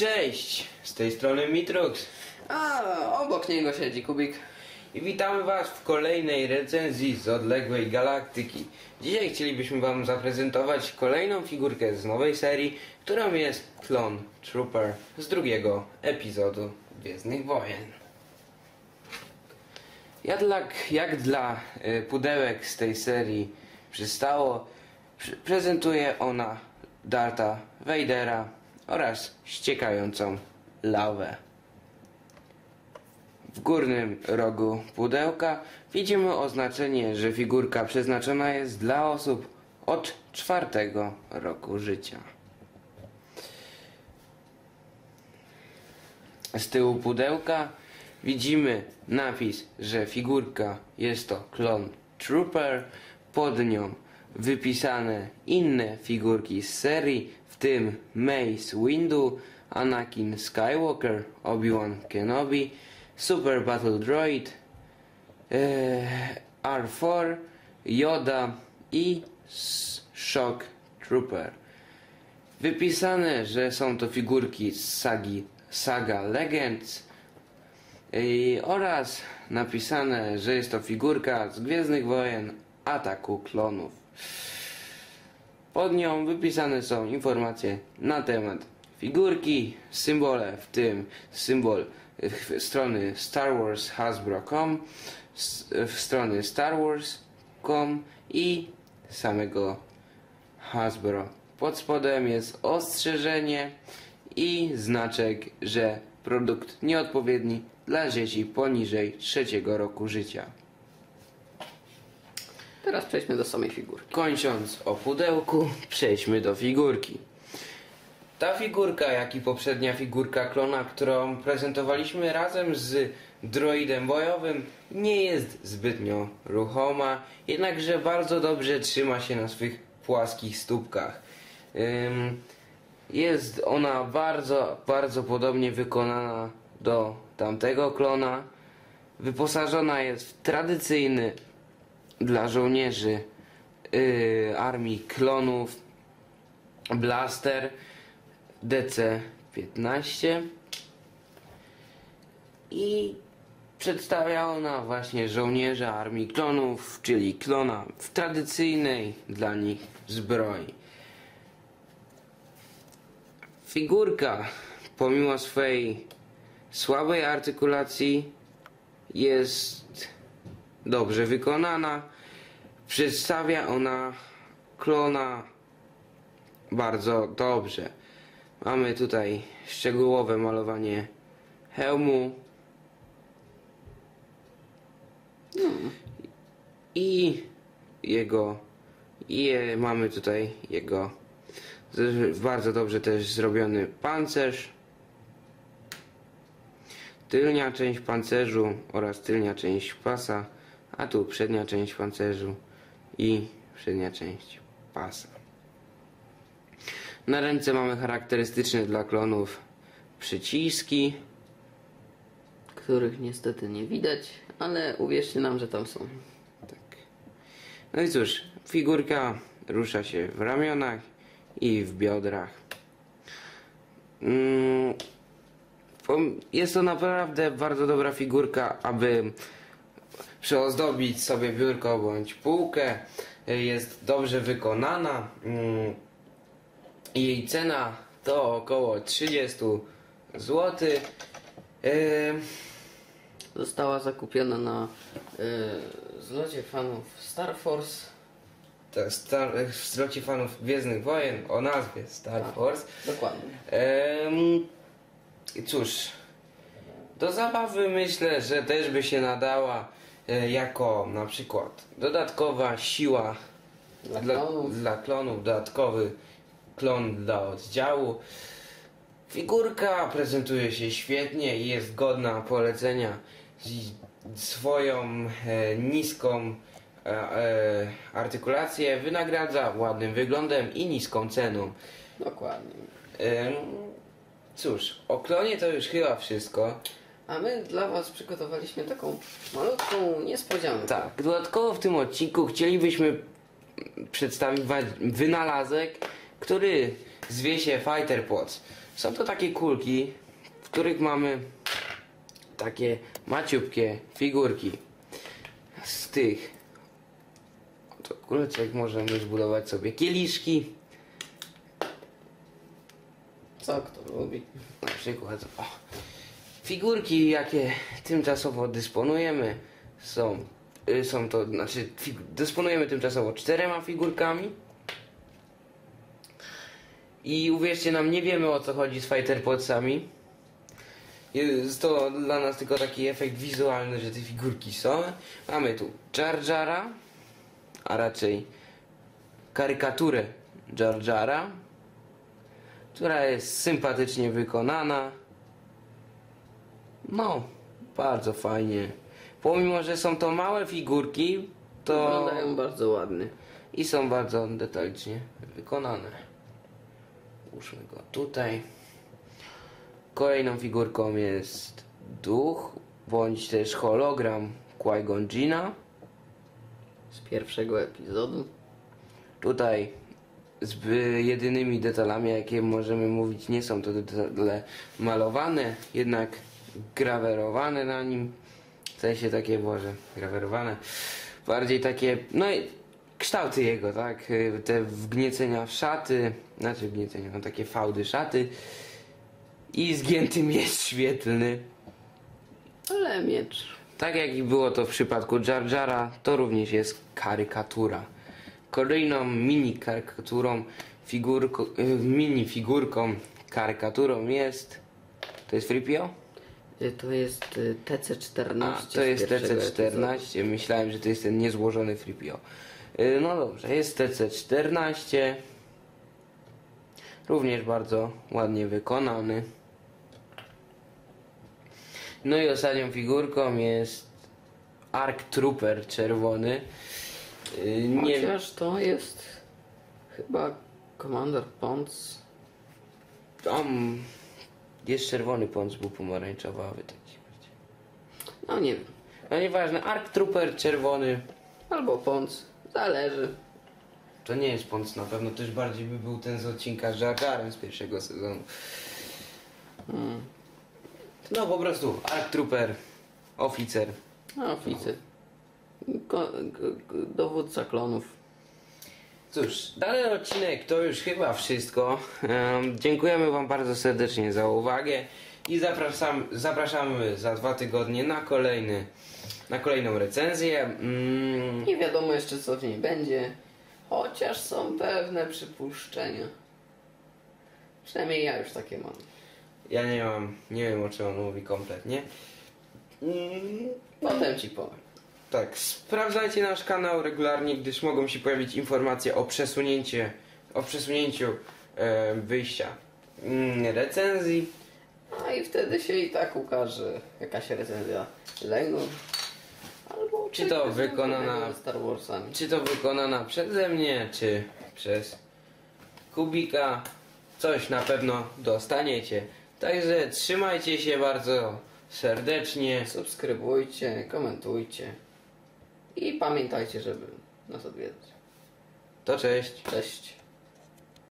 Cześć, z tej strony Mitrux A obok niego siedzi Kubik. i witamy Was w kolejnej recenzji z odległej galaktyki. Dzisiaj chcielibyśmy Wam zaprezentować kolejną figurkę z nowej serii, którą jest Clone Trooper z drugiego epizodu Gwiezdnych Wojen. Jak dla, jak dla y, pudełek z tej serii przystało, pr- prezentuje ona Darta Vadera oraz ściekającą lawę. W górnym rogu pudełka widzimy oznaczenie, że figurka przeznaczona jest dla osób od czwartego roku życia. Z tyłu pudełka widzimy napis, że figurka jest to Clone Trooper, pod nią wypisane inne figurki z serii, tym Mace Windu, Anakin Skywalker, Obi-Wan Kenobi, Super Battle Droid, e, R4, Yoda i Shock Trooper. Wypisane, że są to figurki z sagi Saga Legends yy, oraz napisane, że jest to figurka z Gwiezdnych Wojen Ataku Klonów. Pod nią wypisane są informacje na temat figurki, symbole, w tym symbol strony StarWarsHasbro.com, s- w strony StarWars.com i samego Hasbro. Pod spodem jest ostrzeżenie i znaczek, że produkt nieodpowiedni dla dzieci poniżej trzeciego roku życia. Teraz przejdźmy do samej figury. Kończąc o pudełku, przejdźmy do figurki. Ta figurka, jak i poprzednia figurka klona, którą prezentowaliśmy razem z droidem bojowym, nie jest zbytnio ruchoma, jednakże bardzo dobrze trzyma się na swych płaskich stópkach. Jest ona bardzo, bardzo podobnie wykonana do tamtego klona. Wyposażona jest w tradycyjny dla żołnierzy yy, armii klonów blaster DC-15 i przedstawia ona właśnie żołnierzy armii klonów, czyli klona w tradycyjnej dla nich zbroi. Figurka, pomimo swojej słabej artykulacji, jest dobrze wykonana. Przedstawia ona klona bardzo dobrze. Mamy tutaj szczegółowe malowanie hełmu i jego je, mamy tutaj jego bardzo dobrze też zrobiony pancerz tylnia część pancerzu oraz tylnia część pasa a tu przednia część pancerzu i przednia część pasa na ręce mamy charakterystyczne dla klonów przyciski Których niestety nie widać, ale uwierzcie nam, że tam są. Tak. No i cóż, figurka rusza się w ramionach i w biodrach. Mm, Jest to naprawdę bardzo dobra figurka, aby przyozdobić sobie biurko bądź półkę. Jest dobrze wykonana. Mm, Jej cena to około 30 zł. Została zakupiona na y, zlocie fanów Star Force. To Star, w zlocie fanów Gwiezdnych Wojen o nazwie Star Wars. Dokładnie. Em, i cóż, do zabawy myślę, że też by się nadała e, jako na przykład dodatkowa siła Dla dla, klonów. dla klonów, dodatkowy klon dla oddziału. Figurka prezentuje się świetnie i jest godna polecenia. Swoją e, niską e, e, artykulację wynagradza ładnym wyglądem i niską ceną. Dokładnie. Em, cóż, o klonie to już chyba wszystko. A my dla Was przygotowaliśmy taką malutką niespodziankę. Tak, dodatkowo w tym odcinku chcielibyśmy przedstawić wynalazek, który zwie się Fighter Pods. Są to takie kulki, w których mamy takie maciupkie figurki. Z tych oto kuleczek możemy zbudować sobie kieliszki. Co kto lubi? Na przykład o, figurki, jakie tymczasowo dysponujemy, są, y, są to, znaczy dysponujemy tymczasowo czterema figurkami. I uwierzcie nam, nie wiemy o co chodzi z Fighterpodsami. Jest to dla nas tylko taki efekt wizualny, że te figurki są. Mamy tu Jar Jara, a raczej karykaturę Jar Jara która jest sympatycznie wykonana. No, bardzo fajnie. Pomimo, że są to małe figurki, to Wyglądają bardzo ładnie. i są bardzo detalicznie wykonane. Ułóżmy go tutaj. Kolejną figurką jest duch, bądź też hologram Qui-Gon. Z pierwszego epizodu. Tutaj z jedynymi detalami, jakie możemy mówić, nie są to detale malowane, jednak grawerowane na nim. W sensie takie, Boże, grawerowane. Bardziej takie, no i kształty jego, tak? Y, Te wgniecenia w szaty, znaczy wgniecenia, no takie fałdy szaty. I zgięty miecz świetlny. Ale miecz. Tak jak i było to w przypadku Jar Jara, to również jest karykatura. Kolejną mini karykaturą, figurko, y, mini figurką, karykaturą jest. To jest Fripio? Y, To jest y, TC-14. A, to jest pierwszego epizodu. TC14. Myślałem, że to jest ten niezłożony Fripio. Y, No dobrze, jest TC14. Również bardzo ładnie wykonany. No i ostatnią figurką jest Ark Trooper czerwony. Nie Chociaż to jest chyba Commander Pons. Tam jest czerwony pącz, był pomarańczowy taki. No nie wiem. No nieważne, Ark Trooper czerwony. Albo Pons. Zależy. To nie jest pąc na pewno, też bardziej by był ten z odcinka z Jar Jarem z pierwszego sezonu. Hmm. No po prostu Ark Trooper, oficer. A oficer. Ko- dowódca klonów. Cóż, dany odcinek to już chyba wszystko. Em, dziękujemy Wam bardzo serdecznie za uwagę i zapraszam, zapraszamy za dwa tygodnie na kolejny, na kolejną recenzję. Mm, Nie wiadomo jeszcze co w niej będzie. Chociaż są pewne przypuszczenia. Przynajmniej ja już takie mam. ja nie mam, nie wiem o czym on mówi kompletnie. Mm, Potem ci powiem. Tak, sprawdzajcie nasz kanał regularnie, gdyż mogą się pojawić informacje o przesunięcie, o przesunięciu e, wyjścia mm, recenzji. No i wtedy się i tak ukaże jakaś recenzja Lego. Albo Czy to wykonana- Star Warsami. Czy to wykonana przeze mnie, czy przez Kubika, coś na pewno dostaniecie. Także trzymajcie się bardzo serdecznie. Subskrybujcie, komentujcie. I pamiętajcie, żeby nas odwiedzać. To cześć. Cześć.